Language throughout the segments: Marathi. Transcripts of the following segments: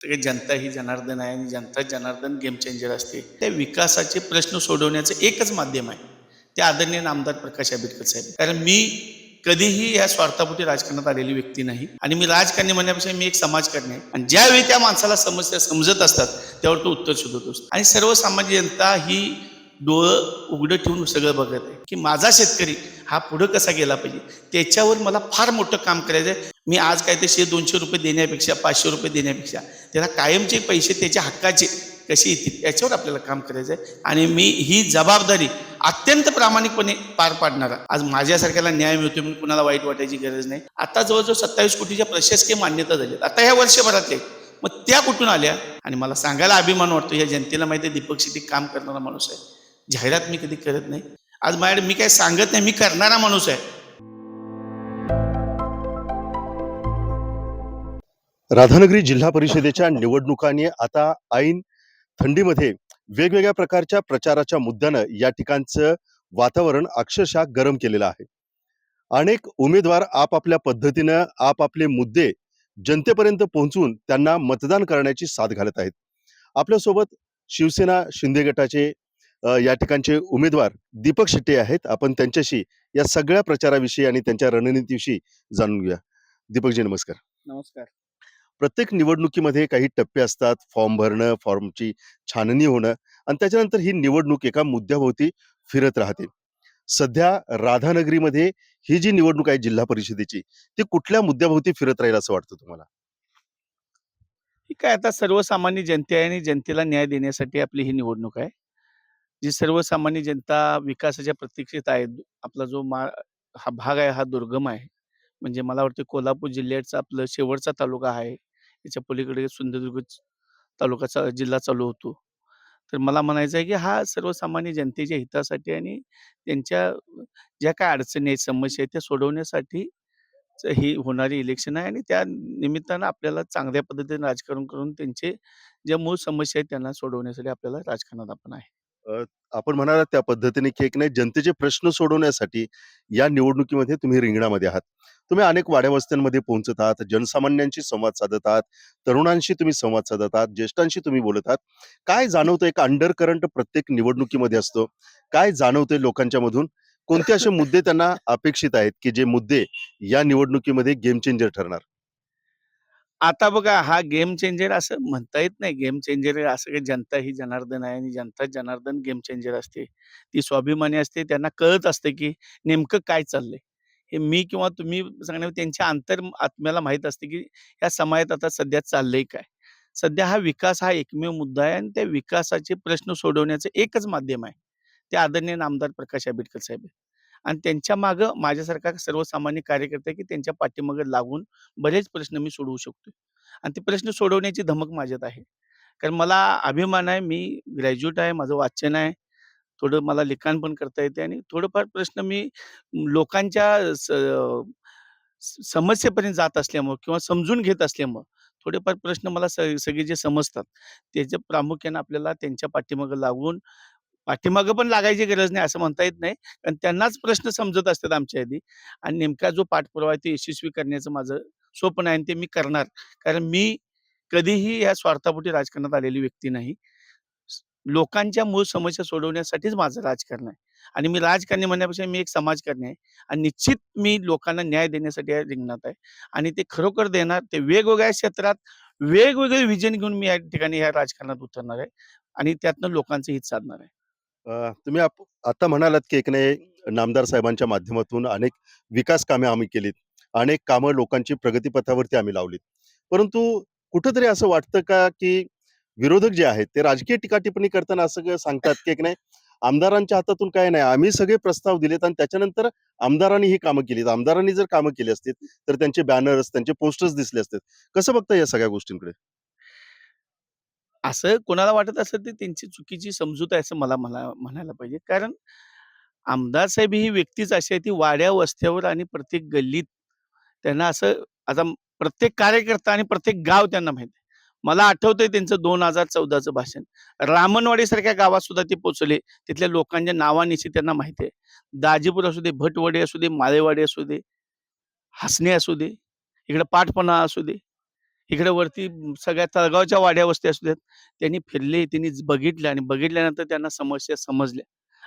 तर जनता ही जनार्दन आहे आणि जनता जनार्दन गेम चेंजर असते. त्या विकासाचे प्रश्न सोडवण्याचं एकच माध्यम आहे. ते आदरणीय नामदार प्रकाश आंबेडकर साहेब. कारण मी कधीही या स्वार्थापोटी राजकारणात आलेली व्यक्ती नाही आणि मी राजकारणी म्हणण्यापेक्षा मी एक समाजकारणी आहे आणि ज्यावेळी त्या माणसाला समस्या समजत असतात त्यावर तो उत्तर शोधत असतो. आणि सर्वसामान्य जनता ही डोळं उघडं ठेवून सगळं बघत आहे की माझा शेतकरी हा पुढं कसा गेला पाहिजे? त्याच्यावर मला फार मोठं काम करायचं आहे मी आज काय ते शे दोनशे रुपये देण्यापेक्षा पाचशे रुपये देण्यापेक्षा त्याला कायमचे पैसे त्याच्या हक्काचे कसे येतील याच्यावर आपल्याला काम करायचं आहे आणि मी ही जबाबदारी अत्यंत प्रामाणिकपणे पार पाडणारा. आज माझ्यासारख्याला न्याय मिळतो म्हणून कुणाला वाईट वाटायची गरज नाही. आता जवळजवळ सत्तावीस कोटीच्या प्रशासकीय मान्यता झाल्या आता ह्या वर्षभरातले मग त्या कुठून आल्या? आणि मला सांगायला अभिमान वाटतो या जनतेला माहिती आहे दीपक शेट्टी काम करणारा माणूस आहे. जाहिरात मी कधी करत नाही. आज माझ्याकडे मी काय सांगत नाही मी करणारा माणूस आहे. राधानगरी जिल्हा परिषदेच्या निवडणुकांनी आता ऐन थंडीमध्ये वेगवेगळ्या प्रकारच्या प्रचाराच्या मुद्द्यानं या ठिकाणचं वातावरण अक्षरशः गरम केलेलं आहे. अनेक उमेदवार आपापल्या पद्धतीनं आपापले मुद्दे जनतेपर्यंत पोहोचून त्यांना मतदान करण्याची साथ घालत आहेत. आपल्यासोबत शिवसेना शिंदे गटाचे अ, या ठिकाणचे उमेदवार दीपक शेट्टे आहेत. आपण त्यांच्याशी या सगळ्या प्रचाराविषयी आणि त्यांच्या रणनीतीविषयी जाणून घेऊया. दीपकजी नमस्कार. नमस्कार. प्रत्येक निवडणुकीमध्ये काही टप्पे असतात. फॉर्म भरणं फॉर्मची छाननी होणं आणि त्याच्यानंतर ही निवडणूक एका मुद्द्याभोवती फिरत राहते. सध्या राधानगरीमध्ये ही जी निवडणूक आहे जिल्हा परिषदेची ती कुठल्या मुद्द्याभोवती फिरत राहील असं वाटतं तुम्हाला? ही काय आता सर्वसामान्य जनते आहे आणि जनतेला न्याय देण्यासाठी आपली ही निवडणूक आहे. जी सर्वसामान्य जनता विकासाच्या प्रतीक्षेत आहे. आपला जो मा हा भाग आहे हा दुर्गम आहे. म्हणजे मला वाटतं कोल्हापूर जिल्ह्याचा आपलं शेवटचा तालुका आहे. याच्या पलीकडे सिंधुदुर्ग तालुका जिल्हा चालू होतो. तर मला म्हणायचं आहे की हा सर्वसामान्य जनतेच्या हितासाठी आणि त्यांच्या ज्या काय अडचणी आहेत समस्या आहेत त्या सोडवण्यासाठी ही होणारी इलेक्शन आहे आणि त्या निमित्तानं आपल्याला चांगल्या पद्धतीने राजकारण करून त्यांचे ज्या मूळ समस्या आहेत त्यांना सोडवण्यासाठी आपल्याला राजकारणात आपण आहे. आपण म्हणाला त्या पद्धतीने की एक नाही जनतेचे प्रश्न सोडवण्यासाठी या निवडणुकीमध्ये तुम्ही रिंगणामध्ये आहात. तुम्ही अनेक वाड्यावस्त्यांमध्ये पोहोचत आहात जनसामान्यांशी संवाद साधत आहात तरुणांशी तुम्ही संवाद साधत आहात ज्येष्ठांशी तुम्ही बोलत आहात. काय जाणवतं एक अंडर करंट प्रत्येक निवडणुकीमध्ये असतो? काय जाणवतंय लोकांच्या मधून कोणते असे मुद्दे त्यांना अपेक्षित आहेत की जे मुद्दे या निवडणुकीमध्ये गेम चेंजर ठरणार? आता बघा हा गेम चेंजर असं म्हणता येत नाही. गेम चेंजर असं काही जनता ही जनार्दन आहे आणि जनता जनार्दन गेम चेंजर असते. ती स्वाभिमानी असते. त्यांना कळत असते की नेमकं काय चाललंय. हे मी किंवा तुम्ही सांगण्या त्यांच्या अंतर आत्म्याला माहीत असते की या समाजात आता सध्या चाललंय काय? सध्या हा विकास हा एकमेव मुद्दा आहे आणि त्या विकासाचे प्रश्न सोडवण्याचं एकच माध्यम आहे. ते आदरणीय नामदार प्रकाश आंबेडकर साहेब आहेत. आणि त्यांच्या मागं माझ्यासारखा सर्वसामान्य कार्यकर्ता आहे की त्यांच्या पाठीमागं लागून बरेच प्रश्न मी सोडवू शकतो आणि ते प्रश्न सोडवण्याची धमक माझ्यात आहे. कारण मला अभिमान आहे मी ग्रॅज्युएट आहे माझं वाचन आहे. थोडं मला लिखाण पण करता येते आणि थोडंफार प्रश्न मी लोकांच्या स- समस्येपर्यंत जात असल्यामुळं किंवा समजून घेत असल्यामुळं थोडेफार प्रश्न मला स सगळे जे समजतात त्याचे प्रामुख्याने आपल्याला त्यांच्या पाठीमागं लागून पाठीमागं पण लागायची गरज नाही असं म्हणता येत नाही. कारण त्यांनाच प्रश्न समजत असतात आमच्या आधी. आणि नेमका जो पाठपुरावा आहे ते यशस्वी करण्याचं माझं स्वप्न आहे आणि ते मी करणार. कारण मी कधीही या स्वार्थापोटी राजकारणात आलेली व्यक्ती नाही. लोकांच्या मूळ समस्या सोडवण्यासाठीच माझं राजकारण आहे. आणि मी राजकारणी म्हणण्यापेक्षा मी एक समाजकारणी आहे. आणि निश्चित मी लोकांना न्याय देण्यासाठी रिंगणात आहे. आणि ते खरोखर देणार ते वेगवेगळ्या क्षेत्रात वेगवेगळे विजन घेऊन मी या ठिकाणी या राजकारणात उतरणार आहे. आणि त्यातनं लोकांचं हित साधणार आहे. अ, तुम्ही आप- आता म्हणालात की एक नाही नामदार साहेबांच्या माध्यमातून अनेक विकास कामे आम्ही केलीत. अनेक कामं लोकांची प्रगतीपथावरती आम्ही लावलीत. परंतु कुठंतरी असं वाटतं का की विरोधक जे आहेत ते राजकीय टीकाटिप्पणी करताना असं सांगतात की एक नाही आमदारांच्या हातातून काय नाही आम्ही सगळे प्रस्ताव दिलेत आणि त्याच्यानंतर आमदारांनी ही कामं केलीत. आमदारांनी जर कामं केली असतील तर त्यांचे बॅनर्स त्यांचे पोस्टर्स दिसले असतात कसं बघता या सगळ्या गोष्टींकडे? असं कोणाला वाटत असेल तर त्यांची चुकीची समजूत आहे असं मला मला म्हणायला पाहिजे. कारण आमदार साहेब ही व्यक्तीच अशी आहे ती वाड्या वस्त्यावर आणि प्रत्येक गल्लीत त्यांना असं आता प्रत्येक कार्यकर्ता आणि प्रत्येक गाव त्यांना माहिती आहे. मला आठवतंय त्यांचं दोन हजार चौदाचं भाषण. रामनवाडीसारख्या गावात सुद्धा ते पोचले तिथल्या लोकांच्या नावानिशी त्यांना माहिती आहे. दाजीपूर असू दे भटवाडी असू दे माळेवाडी असू दे हसणे असू दे इकडे पाठपणा असू दे. इकडे वरती सगळ्या तळगावच्या वाड्या वस्ती असू देत त्यांनी फिरले त्यांनी ज- बघितलं आणि बघितल्यानंतर त्यांना समस्या समजल्या.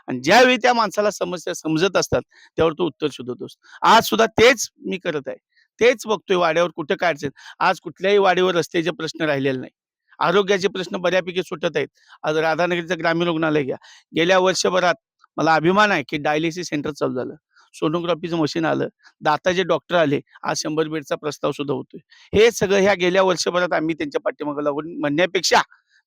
आणि ज्यावेळी त्या माणसाला समस्या समजत असतात त्यावर तो उत्तर शोधत आज सुद्धा तेच मी करत आहे. तेच बघतोय वाड्यावर कुठं काय अडचण. आज कुठल्याही वाडीवर रस्त्याचे प्रश्न राहिलेले नाही. आरोग्याचे प्रश्न बऱ्यापैकी सुटत आहेत. आज राधानगरीचं ग्रामीण रुग्णालय घ्या. गेल्या वर्षभरात मला अभिमान आहे की डायलिसिस सेंटर चालू झालं. सोनोग्राफीचं मशीन आलं. दाताचे डॉक्टर आले. आज शंभर बेडचा प्रस्ताव सुद्धा होतोय. हे सगळं ह्या गेल्या वर्षभरात आम्ही त्यांच्या पाठीमागे लागून म्हणण्यापेक्षा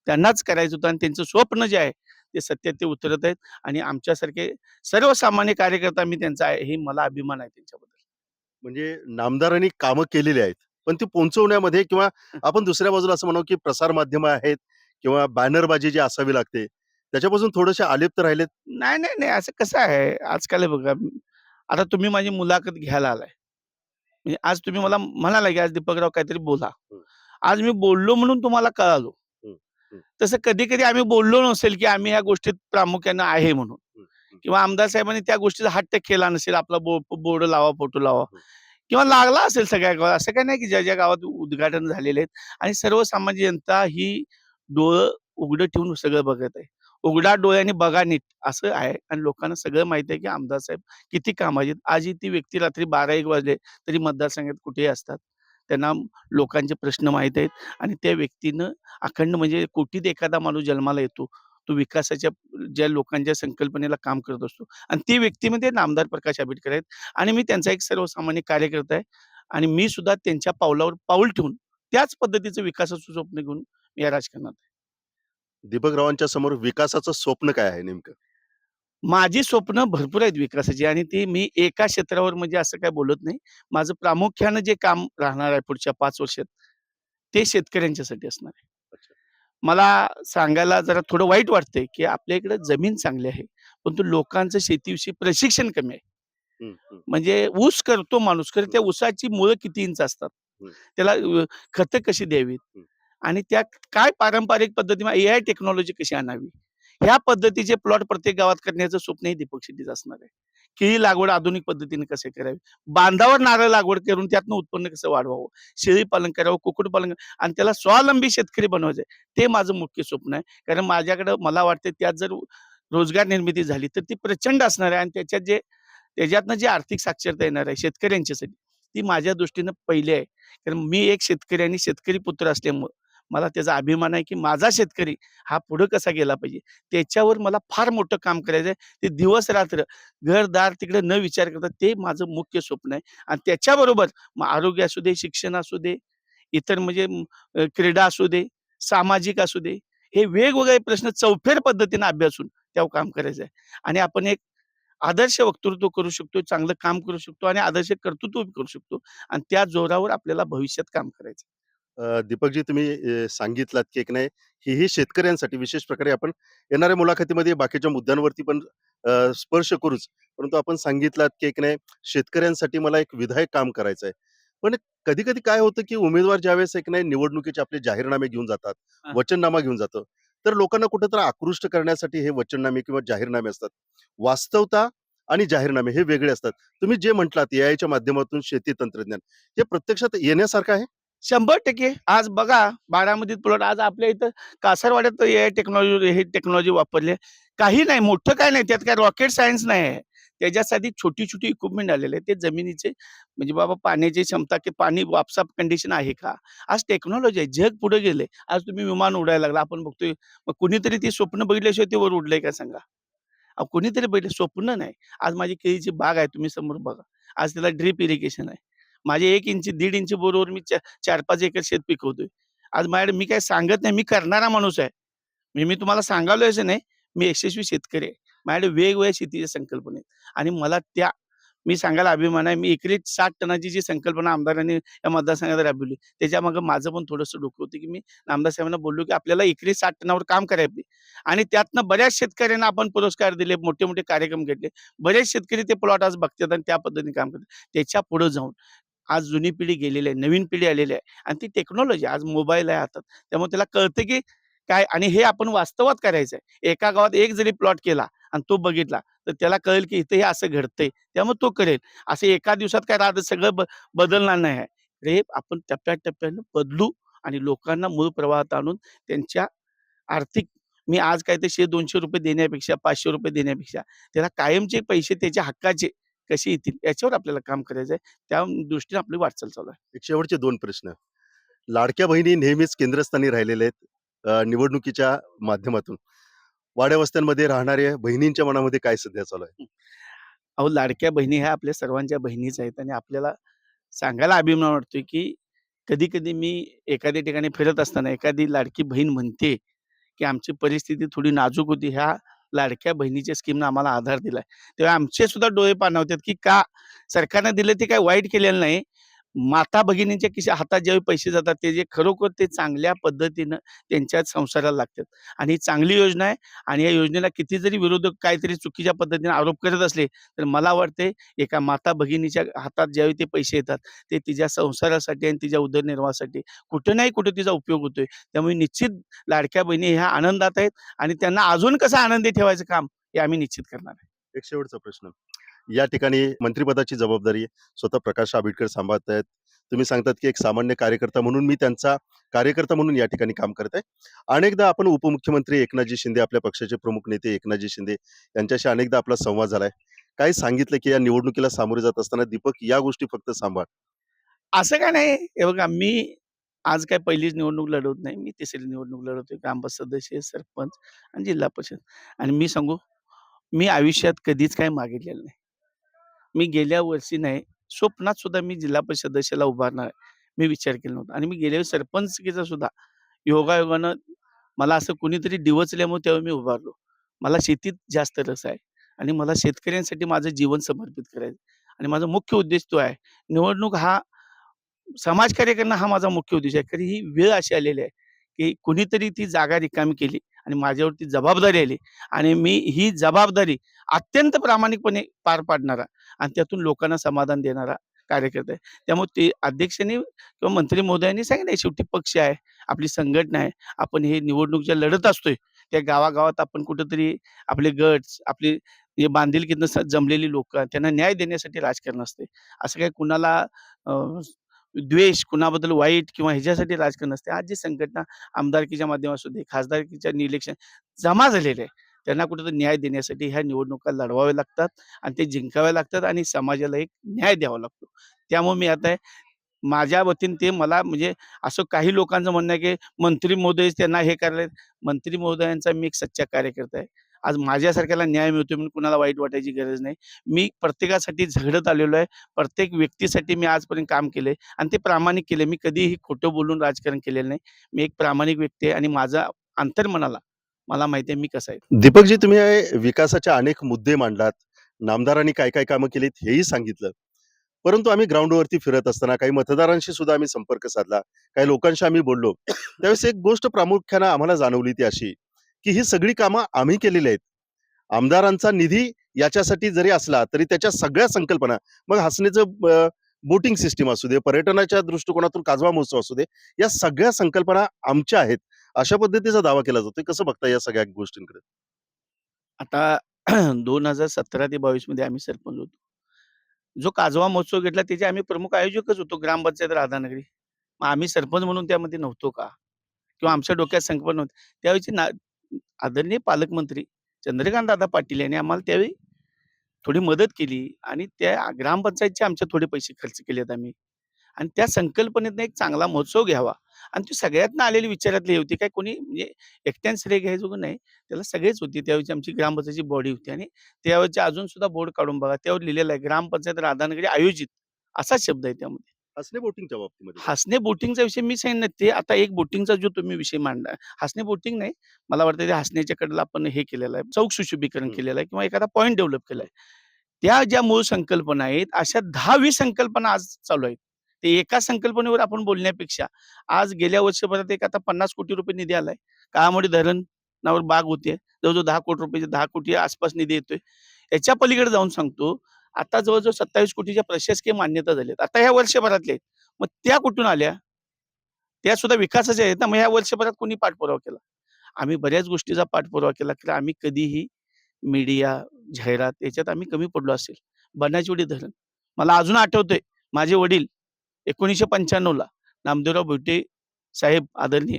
त्यांनाच करायचं होतं आणि त्यांचं स्वप्न जे आहे ते सत्यात ते उतरत आहेत. आणि आमच्यासारखे सर्वसामान्य कार्यकर्ता मी त्यांचा आहे हे मला अभिमान आहे त्यांच्याबद्दल. म्हणजे नामदारांनी कामं केलेली आहेत पण ती पोहोचवण्यामध्ये किंवा आपण दुसऱ्या बाजूला असं म्हणावं की प्रसार माध्यम आहेत किंवा बॅनरबाजी जी असावी लागते त्याच्यापासून थोडेसे आलिप्त राहिलेत? नाही नाही नाही. असं कसं आहे? आजकाल बघा आता तुम्ही माझी मुलाखत घ्यायला आलाय म्हणजे आज तुम्ही मला म्हणाला की आज दीपकराव काहीतरी बोला. आज मी बोललो म्हणून तुम्हाला कळालो. तसं कधी कधी आम्ही बोललो नसेल की आम्ही ह्या गोष्टीत प्रामुख्यानं आहे म्हणून. किंवा आमदार साहेबांनी त्या गोष्टीचा हट्ट केला नसेल आपला बो बोर्ड लावा फोटो लावा. किंवा लागला असेल सगळ्या गावात असं काय नाही की ज्या ज्या गावात उद्घाटन झालेले आहेत आणि सर्वसामान्य जनता ही डोळं उघडं ठेवून सगळं बघत आहे उघडा डोळ्याने बघा नीट असं आहे. आणि लोकांना सगळं माहिती आहे की आमदार साहेब किती कामाचे आजही ती व्यक्ती रात्री बारा एक वाजले तरी मतदारसंघात कुठेही असतात. त्यांना लोकांचे प्रश्न माहीत आहेत आणि त्या व्यक्तीनं अखंड म्हणजे कोटीत एखादा माणूस जन्माला येतो. तो विकासाच्या ज्या लोकांच्या संकल्पनेला काम करत असतो. आणि ती व्यक्तीमध्ये म्हणजे नामदार प्रकाश आंबेडकर आहेत. आणि मी त्यांचा एक सर्वसामान्य कार्यकर्ता आहे. आणि मी सुद्धा त्यांच्या पावलावर पाऊल ठेवून त्याच पद्धतीचं विकासाचं स्वप्न घेऊन मी या राजकारणात आहे. दीपकरावांच्या समोर विकासाचं स्वप्न काय आहे नेमकं माझी स्वप्न भरपूर आहेत विकासाची आणि ती मी एका क्षेत्रावर म्हणजे असं काय बोलत नाही माझं प्रामुख्यानं जे काम राहणार आहे पुढच्या पाच वर्षात ते शेतकऱ्यांच्यासाठी असणार आहे. मला सांगायला जरा थोडं वाईट वाटतंय की आपल्या इकडे जमीन चांगली आहे परंतु लोकांचं शेतीविषयी प्रशिक्षण कमी आहे. म्हणजे ऊस करतो माणूस खरं त्या ऊसाची मुळं किती इंच असतात. त्याला खतं कशी द्यावीत. आणि त्या काय पारंपरिक पद्धतीमध्ये ए आय टेक्नॉलॉजी कशी आणावी? ह्या पद्धतीचे प्लॉट प्रत्येक गावात करण्याचं स्वप्नही दीपक शेट्टीच असणार आहे. केळी लागवड आधुनिक पद्धतीने कसे करावी? बांधावर नारळ लागवड करून त्यातनं उत्पन्न कसं वाढवावं? शेळी पालन करावं कुक्कुटपालन आणि त्याला स्वावलंबी शेतकरी बनवायचं आहे. ते माझं मुख्य स्वप्न आहे. कारण माझ्याकडं मला वाटतं त्यात जर रोजगार निर्मिती झाली तर ती प्रचंड असणार आहे. आणि त्याच्यात जे त्याच्यातनं जी आर्थिक साक्षरता येणार आहे शेतकऱ्यांच्यासाठी ती माझ्या दृष्टीनं पहिली आहे. कारण मी एक शेतकरी आणि शेतकरी पुत्र असल्यामुळं मला त्याचा अभिमान आहे की माझा शेतकरी हा पुढं कसा गेला पाहिजे. त्याच्यावर मला फार मोठं काम करायचं आहे ते दिवस रात्र घरदार तिकडे न विचार करता ते माझं मुख्य स्वप्न आहे. आणि त्याच्याबरोबर मग आरोग्य असू दे शिक्षण असू दे इतर म्हणजे क्रीडा असू दे सामाजिक असू दे हे वेगवेगळे प्रश्न चौफेर पद्धतीने अभ्यासून त्यावर काम करायचं आहे. आणि आपण एक आदर्श वक्तृत्व करू शकतो चांगलं काम करू शकतो आणि आदर्श कर्तृत्व बी करू शकतो. आणि त्या जोरावर आपल्याला भविष्यात काम करायचं आहे. अ, दीपकजी तुम्ही सांगितलात की एक नाही ही ही शेतकऱ्यांसाठी विशेष प्रकारे आपण येणाऱ्या मुलाखतीमध्ये बाकीच्या मुद्द्यांवरती पण अ, स्पर्श करूच. परंतु आपण सांगितलात की एक नाही शेतकऱ्यांसाठी मला एक विधायक काम करायचं आहे पण कधी कधी काय होतं की उमेदवार ज्यावेळेस एक नाही निवडणुकीचे आपले जाहीरनामे घेऊन जातात हा. वचननामा घेऊन जातं तर लोकांना कुठेतरी आकृष्ट करण्यासाठी हे वचननामे किंवा जाहीरनामे असतात. वास्तवता आणि जाहीरनामे हे वेगळे असतात. तुम्ही जे म्हटलात ए आयच्या माध्यमातून शेती तंत्रज्ञान हे प्रत्यक्षात येण्यासारखं आहे? शंभर टक्के. आज बघा बारामतीत प्लॉट आज आपल्या इथं कासारवाड्यात ए टेक्नॉलॉजी हे टेक्नॉलॉजी वापरले. काही नाही मोठं काय नाही त्यात काय रॉकेट सायन्स नाही आहे. त्याच्यासाठी छोटी छोटी इक्विपमेंट आलेले ते जमिनीचे म्हणजे बाबा पाण्याची क्षमता की पाणी वापसाप कंडिशन आहे का? आज टेक्नॉलॉजी आहे. जग पुढे गेले. आज तुम्ही विमान उडायला लागला. आपण बघतोय मग कुणीतरी ती स्वप्न बघितल्याशिवाय ते वर उडलंय का सांगा? कुणीतरी बघितलं. स्वप्न नाही. आज माझी केळीची बाग आहे तुम्ही समोर बघा. आज त्याला ड्रीप इरिगेशन आहे. माझे एक इंची दीड इंची बरोबर मी चार पाच एकर शेत पिकवतोय. आज माझ्याकडे मी काय सांगत नाही मी करणारा माणूस आहे. मी मी तुम्हाला सांगालोय असं नाही मी यशस्वी शेतकरी आहे. माझ्याकडे वेगवेगळ्या शेतीच्या संकल्पना आहेत. आणि मला त्या मी सांगायला अभिमान आहे मी एकरी साठ टनाची जी संकल्पना आमदारांनी या मतदारसंघात राबवली त्याच्यामागे माझं पण थोडंसं डोकं होतं की मी आमदार साहेबांना बोललो की आपल्याला एकरी साठ टनावर काम करायचे आणि त्यातनं बऱ्याच शेतकऱ्यांना आपण पुरस्कार दिले मोठे मोठे कार्यक्रम घेतले. बरेच शेतकरी ते प्लॉट आज बघतात आणि त्या पद्धतीने काम करतात. त्याच्या पुढे जाऊन आज जुनी पिढी गेलेली आहे नवीन पिढी आलेली आहे आणि ती टेक्नॉलॉजी आज मोबाईल आहे हातात. त्यामुळे त्याला कळतं की काय आणि हे आपण वास्तवात करायचं आहे एका गावात एक जरी प्लॉट केला आणि तो बघितला तर त्याला कळेल की इथे हे असं घडतंय. त्यामुळे तो करेल. असं एका दिवसात काय राहत सगळं ब- बदलणार नाही आहे. हे आपण टप्प्याटप्प्यानं बदलू आणि लोकांना मूळ प्रवाहात आणून त्यांच्या आर्थिक मी आज काय ते ₹100-200 देण्यापेक्षा, ₹500 देण्यापेक्षा त्याला कायमचे पैसे त्याच्या हक्काचे कसे येतील याच्यावर आपल्याला काम करायचं आहे. त्या दृष्टीने आपली वाटचाल चालू आहे. एक शेवटचे 2 प्रश्न. लाडक्या बहिणी नेहमीच केंद्रस्थानी राहिलेल्या आहेत निवडणुकीच्या माध्यमातून. वाड्या-वस्त्यांमध्ये राहणाऱ्या बहिणींच्या मनामध्ये काय सध्या चालू आहे? अहो, लाडक्या बहिणी ह्या आपल्या सर्वांच्या बहिणीच आहेत आणि आपल्याला सांगायला अभिमान वाटतोय, की कधी-कधी मी एखाद्या ठिकाणी फिरत असताना एखादी लाडकी बहीण म्हणते, की आमची परिस्थिती थोडी नाजूक होती. ह्या लाडक्या बहिणीच्या स्कीमनं आम्हाला आधार दिलाय. तेव्हा आमचे सुद्धा डोळे पाणावतात, की का सरकारनं दिलं ते काही वाईट केलेलं नाही. माता भगिनींच्या किशा हातात ज्यावेळी पैसे जातात ते जे खरोखर ते चांगल्या पद्धतीनं त्यांच्या संसाराला लागतात आणि ही चांगली योजना आहे आणि या योजनेला किती जरी विरोधक काहीतरी चुकीच्या पद्धतीने आरोप करत असले, तर मला वाटते एका माता भगिनीच्या हातात ज्यावेळी ते पैसे येतात, ते तिच्या संसारासाठी आणि तिच्या उदरनिर्वाहासाठी कुठे नाही कुठे तिचा उपयोग होतोय. त्यामुळे निश्चित लाडक्या बहिणी ह्या आनंदात आहेत आणि त्यांना अजून कसं आनंदी ठेवायचं काम हे आम्ही निश्चित करणार आहे. एक शेवटचा प्रश्न. या ठिकाणी मंत्रिपदाची जबाबदारी स्वतः प्रकाश आंबेडकर सांभाळतायत. तुम्ही सांगतात, की एक सामान्य कार्यकर्ता म्हणून मी त्यांचा कार्यकर्ता म्हणून या ठिकाणी काम करत आहे. अनेकदा आपण उपमुख्यमंत्री एकनाथजी शिंदे, आपल्या पक्षाचे प्रमुख नेते एकनाथजी शिंदे यांच्याशी अनेकदा आपला संवाद झालाय. काय सांगितलं, की या निवडणुकीला सामोरे जात असताना दीपक या गोष्टी फक्त सांभाळ. असं काय नाही. हे बघा मी आज काय पहिलीच निवडणूक लढवत नाही. मी तिसरी निवडणूक लढवतोय. ग्रामपंचायत सदस्य, सरपंच आणि जिल्हा परिषद आणि मी सांगू, मी आयुष्यात कधीच काय मागितलेलं नाही. मी गेल्या वर्षी नाही, स्वप्नात सुद्धा मी जिल्हा परिषद सदस्याला उभारणार आहे. मी विचार केला नव्हता आणि मी गेल्या वेळी सरपंचकीचा सुद्धा योगायोगानं मला असं कुणीतरी डिवचल्यामुळे तेव्हा मी उभारलो. मला शेतीत जास्त रस आहे आणि मला शेतकऱ्यांसाठी माझं जीवन समर्पित करायचं आणि माझा मुख्य उद्देश तो आहे. निवडणूक हा समाजकार्य करणं हा माझा मुख्य उद्देश आहे. कारण ही वेळ अशी आलेली आहे, की कुणीतरी ती जागा रिकामी केली आणि माझ्यावरती जबाबदारी आली आणि मी ही जबाबदारी अत्यंत प्रामाणिकपणे पार पाडणारा आणि त्यातून लोकांना समाधान देणारा कार्यकर्ता आहे. त्यामुळे ते अध्यक्षांनी किंवा मंत्री महोदयांनी सांगितलं शेवटी पक्ष आहे, आपली संघटना आहे. आपण हे निवडणूक ज्या लढत असतोय, त्या गावागावात आपण कुठेतरी आपले गट्स, आपली जे बांधिलकीतनं जमलेली लोक त्यांना न्याय देण्यासाठी राजकारण असते. असं काही कुणाला द्वेष, कुणाबद्दल वाईट किंवा ह्याच्यासाठी राजकारण असते आज जी संघटना आमदारकीच्या माध्यमातून दे, खासदारकीच्या निलेक्शन जमा झालेले आहे. त्यांना कुठेतरी न्याय देण्यासाठी ह्या निवडणुका लढवाव्या लागतात आणि ते जिंकाव्या लागतात आणि समाजाला एक न्याय द्यावा लागतो. त्यामुळे मी आता माझ्या वतीने ते मला म्हणजे असं काही लोकांचं म्हणणं आहे, की मंत्री महोदय त्यांना हे करायला मंत्री महोदयांचा मी एक सच्चा कार्यकर्ता आहे. आज माझ्यासारख्याला न्याय मिळतो म्हणून कुणाला वाईट वाटायची गरज नाही. मी प्रत्येकासाठी झगडत आलेलो आहे. प्रत्येक व्यक्तीसाठी मी आजपर्यंत काम केले आणि ते प्रामाणिक केले. मी कधीही खोटं बोलून राजकारण केलेलं नाही. मी एक प्रामाणिक व्यक्ती आहे आणि माझा अंतर्मनाला मला माहिती आहे मी कसं आहे. दीपकजी तुम्ही विकासाच्या अनेक मुद्दे मांडलात. नामदारांनी काय-काय कामं केलीत हेही सांगितलं. परंतु आम्ही ग्राउंडवरती फिरत असताना काही मतदारांशी सुद्धा आम्ही संपर्क साधला. काही लोकांशी आम्ही बोललो. त्यावेळेस एक गोष्ट प्रामुख्यानं आम्हाला जाणवली ती अशी, की ही सगळी कामं आम्ही केलेली आहेत. आमदारांचा निधी याच्यासाठी जरी असला, तरी त्याच्या सगळ्या संकल्पना मग हसण्याचं बोटिंग सिस्टीम असू दे, पर्यटनाच्या दृष्टिकोनातून काजवा महोत्सव असू दे, या सगळ्या संकल्पना आमच्या आहेत. अशा पद्धतीचा दावा केला जातोय. कसं बघता या सगळ्या गोष्टींकडे? आता 2017 ते 22 मध्ये आम्ही सरपंच होतो. जो काजवा महोत्सव घेतला त्याचे आम्ही प्रमुख आयोजकच होतो ग्रामपंचायत राधानगरी. मग आम्ही सरपंच म्हणून त्यामध्ये नव्हतो का? किंवा आमच्या डोक्यात संकल्पना नव्हती. त्यावेळी ना आदरणीय पालकमंत्री चंद्रकांत दादा पाटील यांनी आम्हाला त्यावेळी थोडी मदत केली आणि त्या ग्रामपंचायतचे आमचे थोडे पैसे खर्च केलेत आम्ही आणि त्या संकल्पनेतनं एक चांगला महोत्सव घ्यावा आणि ती सगळ्यातनं आलेली विचारातली होती. काय कोणी म्हणजे एकट्याने श्रेय घ्यायचं नाही. त्याला सगळेच होते. त्यावेळची आमची ग्रामपंचायतची बॉडी होती आणि त्यावेळची अजून सुद्धा बोर्ड काढून बघा. त्यावर लिहिलेलं आहे ग्रामपंचायत राधानगरी आयोजित असा शब्द आहे त्यामध्ये. हसने बोटिंगच्या बाबतीमध्ये. हसणे बोटिंगचा विषय मी सांगितलं ते आता एक बोटिंगचा जो तुम्ही विषय मांडला हसणे बोटिंग नाही. मला वाटतं ते हसण्याच्या कडेला आपण हे केलेलं आहे, चौक सुशोभीकरण. केलेलं आहे किंवा एखादा पॉइंट डेव्हलप केलाय. त्या ज्या मूळ संकल्पना आहेत, अशा 10-20 संकल्पना आज चालू आहेत. ते एका संकल्पनेवर आपण बोलण्यापेक्षा आज गेल्या वर्षभरात एक आता ₹50 कोटी रुपये निधी आलाय. काळामोडी धरणावर बाग होते जवळजवळ दहा कोटी रुपयाचे दहा कोटी आसपास निधी येतोय. याच्या पलीकडे जाऊन सांगतो, आता जवळजवळ सत्तावीस कोटीच्या प्रशासकीय मान्यता झाल्यात. आता ह्या वर्षभरातल्या आहेत. मग त्या कुठून आल्या? त्या सुद्धा विकासाच्या आहेत ना. मग ह्या वर्षभरात कोणी पाठपुरावा केला? आम्ही बऱ्याच गोष्टीचा पाठपुरावा केला, की आम्ही कधीही मीडिया, जाहिरात याच्यात आम्ही कमी पडलो असेल. बनाचवडी धरण. मला अजून आठवतंय माझे वडील एकोणीसशे पंच्याण्णवला नामदेवराव भोटे साहेब आदरणीय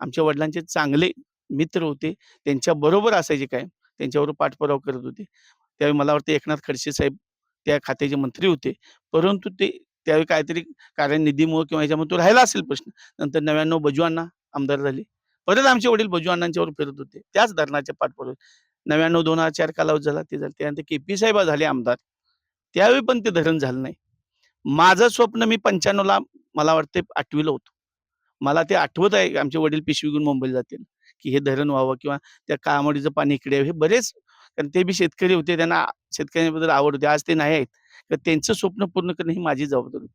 आमच्या वडिलांचे चांगले मित्र होते. त्यांच्या बरोबर असायचे काय त्यांच्यावर पाठपुरावा करत होते. त्यावेळी मला वाटतं एकनाथ खडसे साहेब त्या खात्याचे मंत्री होते. परंतु ते त्यावेळी काहीतरी कार्यनिधीमुळे किंवा याच्यामुळे तो राहिला असेल प्रश्न. नंतर नव्याण्णव बजू अण्णा आमदार झाले. परत आमचे वडील बजू अण्णांच्यावर फिरत होते. त्याच धरणाच्या पाठपुरावा. नव्याण्णव दोन हजार चार कालावधी झाला ते झालं. त्यानंतर के पी साहेब झाले आमदार. त्यावेळी पण ते धरण झालं नाही. माझं स्वप्न मी पंच्याण्णवला मला वाटते आठवीला होतो. मला ते आठवत आहे आमचे वडील पिशवी घेऊन मुंबईला जातील की हे धरण व्हावं किंवा त्या कामडीचं पाणी इकडे हे बरेच कारण ते बी शेतकरी होते त्यांना शेतकऱ्यांबद्दल आवड होती. आज ते नाही आहेत. तर त्यांचं स्वप्न पूर्ण करणं ही माझी जबाबदारी होती.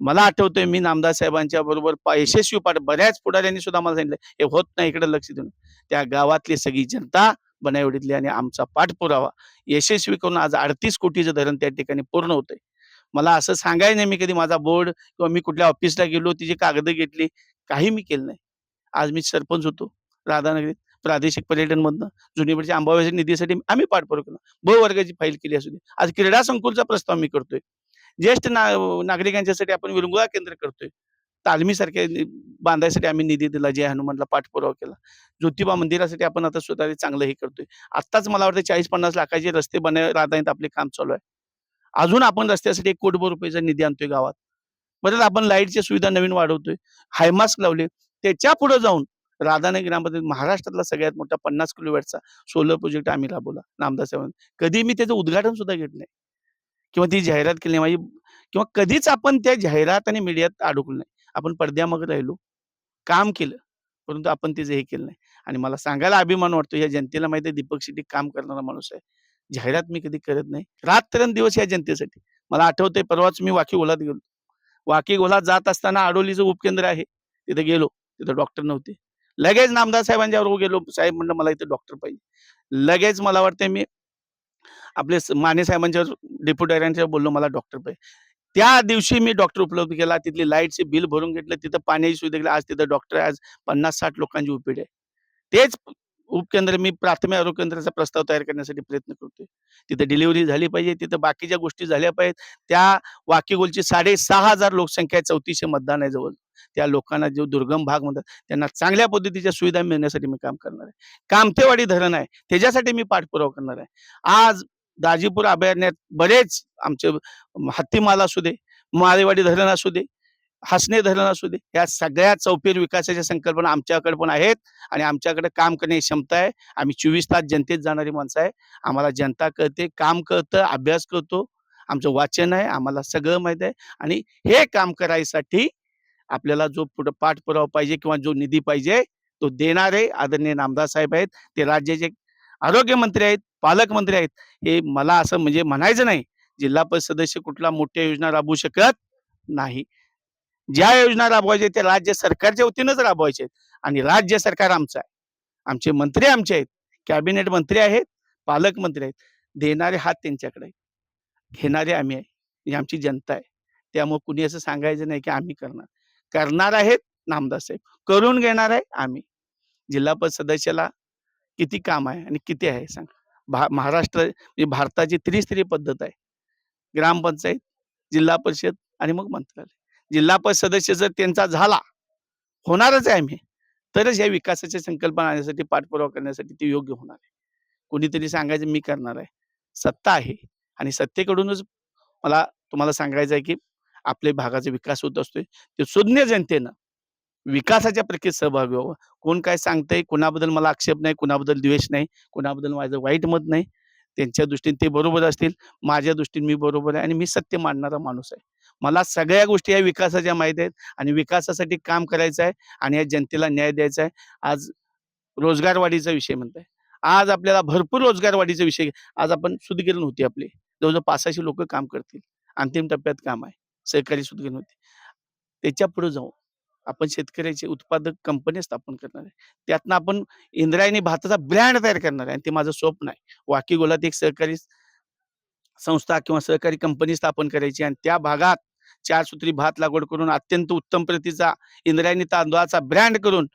मला आठवतंय मी नामदार साहेबांच्या बरोबर यशस्वी पाठ बऱ्याच पुढाऱ्यांनी सुद्धा मला सांगितलं हे होत नाही इकडे लक्ष देऊन. त्या गावातली सगळी जनता बनावडीतली आणि आमचा पाठपुरावा. यशस्वी करून आज अडतीस कोटीचं धरण त्या ठिकाणी पूर्ण होतंय. मला असं सांगायचं नाही मी कधी माझा बोर्ड किंवा मी कुठल्या ऑफिसला गेलो तिची कागद घेतली काही मी केलं नाही. आज मी सरपंच होतो राधानगरीत प्रादेशिक पर्यटनमधनं मधनं जुनीकडच्या निधीसाठी आम्ही पाठपुरावा केला ब वर्गाची फाईल केली असू दे. आज क्रीडा संकुलचा प्रस्ताव मी करतोय. ज्येष्ठ ना नागरिकांच्यासाठी आपण विरंगुळा केंद्र करतोय. तालमीसारख्या बांधायसाठी आम्ही निधी दिला जय हनुमानला पाठपुरावा केला. ज्योतिबा मंदिरासाठी आपण आता स्वतः चांगलं हे करतोय. आत्ताच मला वाटतं चाळीस पन्नास लाखाचे रस्ते बनाय राहता आपले काम चालू आहे. अजून आपण रस्त्यासाठी एक कोटीभर रुपयाचा निधी आणतोय गावात. परत आपण लाईटची सुविधा नवीन वाढवतोय. हायमास्क लावले. त्याच्या पुढे जाऊन राधानगरामध्ये महाराष्ट्रातला सगळ्यात मोठा पन्नास किलोवॅटचा सोलर प्रोजेक्ट आम्ही राबवला नामदास साहेबांनी. कधी मी त्याचं उद्घाटन सुद्धा घेत नाही. किंवा ती जाहिरात केली नाही. माझी किंवा कधीच आपण त्या जाहिरात आणि मीडियात अडकलो नाही. आपण पडद्यामागे राहिलो. काम केलं. परंतु आपण त्याचं हे केलं नाही. आणि मला सांगायला अभिमान वाटतो. या जनतेला माहिती आहे दीपक शेट्टी काम करणारा माणूस आहे. जाहिरात मी कधी करत नाही. रात्रंदिवस या जनतेसाठी. मला आठवतंय परवाच मी वाकी गोलात गेलो. वाकी गोलात जात असताना आडोलीचं उपकेंद्र आहे. तिथे गेलो. तिथे डॉक्टर नव्हते. लगेच नामदार साहेबांच्या बरोबर गेलो. साहेब म्हणलं मला इथे डॉक्टर पाहिजे. लगेच मला वाटतंय मी आपले माने साहेबांच्या डेप्युटी बोललो मला डॉक्टर पाहिजे. त्या दिवशी मी डॉक्टर उपलब्ध केला. तिथली लाईटचे बिल भरून घेतलं. तिथं पाण्याची सुविधा केली आज तिथं डॉक्टर आज पन्नास साठ लोकांची उपीड आहे. तेच उपकेंद्र मी प्राथमिक आरोग्य केंद्राचा प्रस्ताव तयार करण्यासाठी प्रयत्न करतोय. तिथे डिलिव्हरी झाली पाहिजे तिथं बाकीच्या गोष्टी झाल्या पाहिजेत. त्या वाकीगोलची साडेसहा हजार लोकसंख्या आहे चौतीसशे मतदान आहे जवळ त्या लोकांना जो दुर्गम भाग म्हणतात त्यांना चांगल्या पद्धतीच्या सुविधा मिळण्यासाठी मी काम करणार आहे. कामतेवाडी धरण आहे त्याच्यासाठी मी पाठपुरावा करणार आहे. आज दाजीपूर अभयारण्यात बरेच आमचे हत्तीमाल असू दे मालेवाडी धरण असू दे हसणे धरण असू दे. या सगळ्या चौफेर विकासाच्या संकल्पना आमच्याकडे पण आहेत आणि आमच्याकडे काम करण्याची क्षमता आहे. आम्ही चोवीस तास जनतेत जाणारी माणसं आहे. आम्हाला जनता कळते काम कळतं अभ्यास करतो. आमचं वाचन आहे आम्हाला सगळं माहीत आहे. आणि हे काम करायसाठी आपल्याला जो पुढे पाठपुरावा पाहिजे किंवा जो निधी पाहिजे तो देणारे आदरणीय नामदार साहेब आहेत. ते राज्याचे आरोग्यमंत्री आहेत पालकमंत्री आहेत. हे मला असं म्हणजे म्हणायचं नाही. जिल्हा परिषद सदस्य कुठला मोठ्या योजना राबवू शकत नाही. ज्या योजना राबवायच्या त्या राज्य सरकारच्या वतीनंच राबवायच्या आहेत. आणि राज्य सरकार आमचं आहे. आमचे मंत्री आमचे आहेत. कॅबिनेट मंत्री आहेत. पालकमंत्री आहेत. देणारे हात त्यांच्याकडे घेणारे आम्ही आहे. ही आमची जनता आहे. त्यामुळे कुणी असं सांगायचं नाही की आम्ही करणार. करणार आहेत नामदास साहेब. करून घेणार आहे आम्ही. जिल्हा परिषद सदस्याला किती काम आहे आणि किती आहे सांग. भा महाराष्ट्र म्हणजे भारताची त्रिस्तरीय पद्धत आहे. ग्रामपंचायत जिल्हा परिषद आणि मग मंत्रालय. जिल्हा परिषद सदस्य जर त्यांचा झाला होणारच आहे आम्ही. तरच या विकासाची संकल्पना आणण्यासाठी पाठपुरावा करण्यासाठी ते योग्य होणार आहे. कोणीतरी सांगायचं मी करणार आहे. सत्ता आहे. आणि सत्तेकडूनच मला तुम्हाला सांगायचं आहे की आपल्या भागाचा विकास होत असतोय. ते सुज्ञ जनतेनं विकासाच्या प्रक्रियेत सहभागी व्हावं. कोण काय सांगतंय कोणाबद्दल मला आक्षेप नाही कोणाबद्दल द्वेष नाही कोणाबद्दल माझं वाईट मत नाही. त्यांच्या दृष्टीने ते बरोबर असतील माझ्या दृष्टीने मी बरोबर आहे आणि मी सत्य मानणारा माणूस आहे. मला सगळ्या गोष्टी या विकासाच्या माहीत आहेत आणि विकासासाठी काम करायचं आहे आणि या जनतेला न्याय द्यायचा आहे. आज रोजगारवाढीचा विषय म्हणताय. आज आपल्याला भरपूर रोजगारवाढीचा विषय आज आपण सुदगिरण होती आपली. जवळजवळ पाचशे लोक काम करतील. अंतिम टप्प्यात काम आहे. सहकारी सुदगिरण होती. त्याच्या पुढे जाऊ. आपण शेतकऱ्याचे उत्पादक कंपनी स्थापन करणार आहे. त्यातनं आपण इंद्रायणी भाताचा ब्रँड तयार करणार आहे आणि ते माझं स्वप्न आहे. वाकी गोलात एक सहकारी संस्था किंवा सहकारी कंपनी स्थापन करायची आणि त्या भागात चार सूत्री भात लागवड करून अत्यंत उत्तम प्रतीचा इंद्रायणी तांदळाचा ब्रँड करून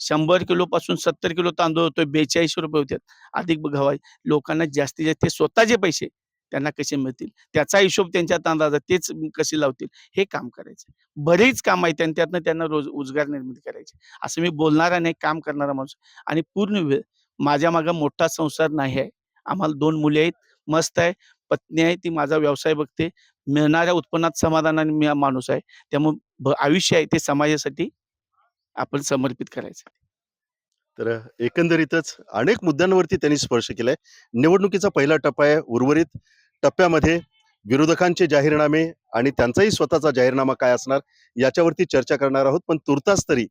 शंभर किलो पासून सत्तर किलो तांदूळ होतोय बेचाळीसशे रुपये होते अधिक बघावा लोकांना जास्तीत जास्त स्वतःचे पैसे त्यांना कसे मिळतील? त्याचा हिशोब त्यांच्या तांदळाचा तेच कसे लावतील? हे काम करायचं. बरेच काम आहेत आणि त्यातनं त्यांना रोज रोजगार निर्मिती करायची. असं मी बोलणारा नाही काम करणारा माणूस आणि पूर्ण वेळ माझ्या मागं मोठा संसार नाही आहे. आम्हाला दोन मुले आहेत मस्त आहे. पत्नी आहे ती माझा व्यवसाय बघते. मिळणाऱ्या उत्पन्नात समाधानाने मी माणूस आहे. त्यामुळे आयुष्य आहे ते समाजासाठी आपण समर्पित करायचं. तर एकंदरीतच अनेक मुद्द्यांवरती त्यांनी स्पर्श केलाय. निवडणुकीचा पहिला टप्पा आहे. उर्वरित टप्प्यामध्ये विरोधकांचे जाहीरनामे आणि त्यांचाही स्वतःचा जाहीरनामा काय असणार याच्यावरती चर्चा करणार आहोत. पण तुर्तास तरी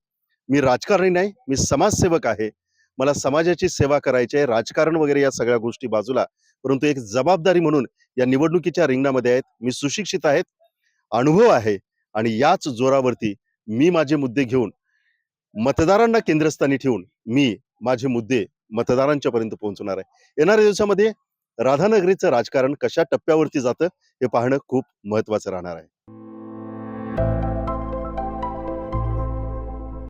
मी राजकारणी नाही मी समाजसेवक आहे. मला समाजाची सेवा करायची आहे. राजकारण वगैरे या सगळ्या गोष्टी बाजूला परंतु एक जबाबदारी म्हणून या निवडणुकीच्या रिंगणामध्ये आहेत. मी सुशिक्षित आहेत अनुभव आहे आणि याच जोरावरती मी माझे मुद्दे घेऊन मतदारांना केंद्रस्थानी ठेवून मी माझे मुद्दे मतदारांच्या पर्यंत पोहोचवणार आहे. येणाऱ्या दिवसामध्ये राधानगरीचं राजकारण कशा टप्प्यावरती जातं हे पाहणं खूप महत्वाचं राहणार आहे.